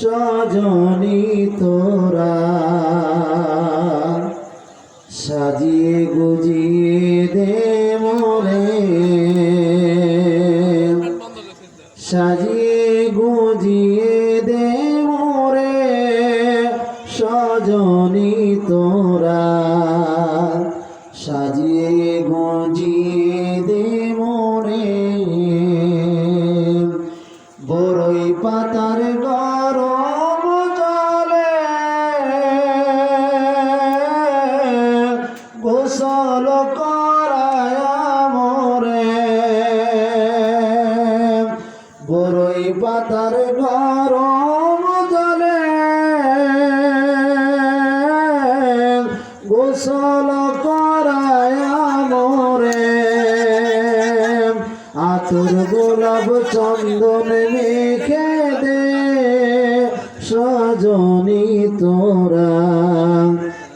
সজনী তোরা। সাজিয়ে গুজিয়ে দে মরে সাজিয়ে গুজিয়ে দে মোরে সজনী তোরা। সাজিয়ে গুজিয়ে দে মোরে বড়ই পাতার গরম গোসল করায় মরে বড়ই পাতার গরম জলে গোসল করায় মরে আতর গোলাপ চন্দন মেখে দে। সজনী তোরা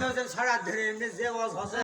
পঞ্চাশের সারা ধরে এমনি যে ওয়াজ হসে।